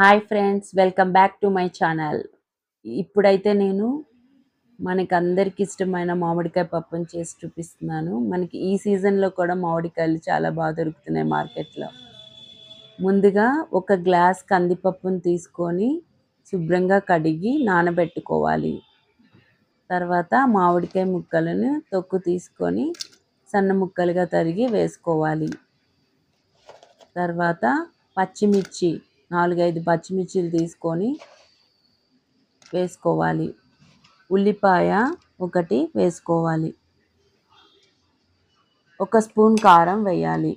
Hi friends welcome back to my channel. ఇప్పుడైతే నేను మనకి అందరికి ఇష్టమైన మామిడికాయ పప్పుని చేసి చూపిస్తున్నాను. మనకి ఈ సీజన్లో కూడా మామిడికాయలు చాలా బాగా దొరుకుతున్నాయి మార్కెట్లో. ముందుగా ఒక గ్లాస్ కందిపప్పును తీసుకొని శుభ్రంగా కడిగి నానబెట్టుకోవాలి. తర్వాత మామిడికాయ ముక్కలను తొక్కు తీసుకొని సన్న ముక్కలుగా తరిగి వేసుకోవాలి. తర్వాత పచ్చిమిర్చి నాలుగైదు పచ్చిమిర్చిలు తీసుకొని వేసుకోవాలి. ఉల్లిపాయ ఒకటి వేసుకోవాలి. ఒక స్పూన్ కారం వేయాలి.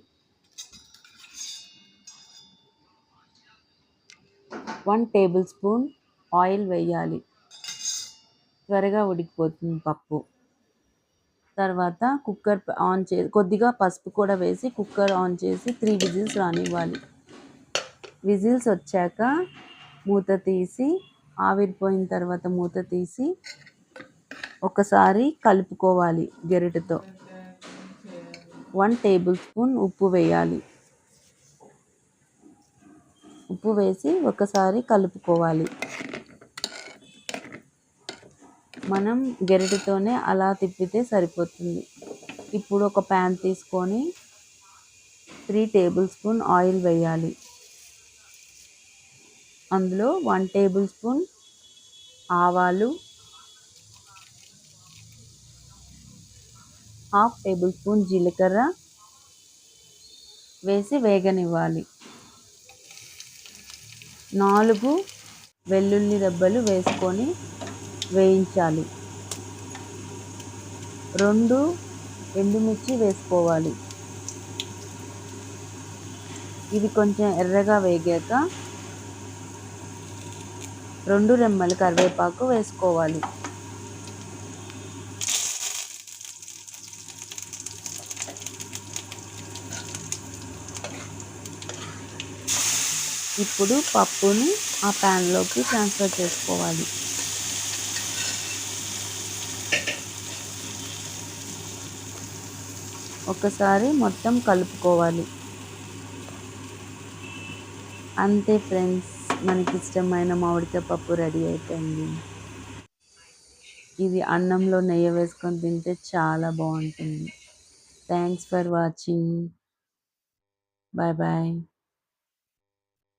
వన్ టేబుల్ స్పూన్ ఆయిల్ వేయాలి. త్వరగా ఉడికిపోతుంది పప్పు. తర్వాత కుక్కర్ ఆన్ చే కొద్దిగా పసుపు కూడా వేసి కుక్కర్ ఆన్ చేసి త్రీ విజిల్స్ రానివ్వాలి. విజిల్స్ వచ్చాక మూత తీసి ఆవిరిపోయిన తర్వాత మూత తీసి ఒకసారి కలుపుకోవాలి గెరిటతో. వన్ టేబుల్ స్పూన్ ఉప్పు వేయాలి. ఉప్పు వేసి ఒకసారి కలుపుకోవాలి. మనం గెరిటతోనే అలా తిప్పితే సరిపోతుంది. ఇప్పుడు ఒక ప్యాన్ తీసుకొని త్రీ టేబుల్ స్పూన్ ఆయిల్ వేయాలి. అందులో వన్ టేబుల్ స్పూన్ ఆవాలు హాఫ్ టేబుల్ స్పూన్ జీలకర్ర వేసి వేగనివ్వాలి. నాలుగు వెల్లుల్లి దెబ్బలు వేసుకొని వేయించాలి. రెండు ఎండుమిర్చి వేసుకోవాలి. ఇవి కొంచెం ఎర్రగా వేగాక రెండు రెమ్మలు కరివేపాకు వేసుకోవాలి. ఇప్పుడు పప్పుని ఆ ప్యాన్లోకి ట్రాన్స్ఫర్ చేసుకోవాలి. ఒకసారి మొత్తం కలుపుకోవాలి. అంతే ఫ్రెండ్స్ మనకి ఇష్టమైన మామిడికాయ పప్పు రెడీ అయిపోయింది. ఇది అన్నంలో నెయ్యి వేసుకొని తింటే చాలా బాగుంటుంది. Thanks for watching bye bye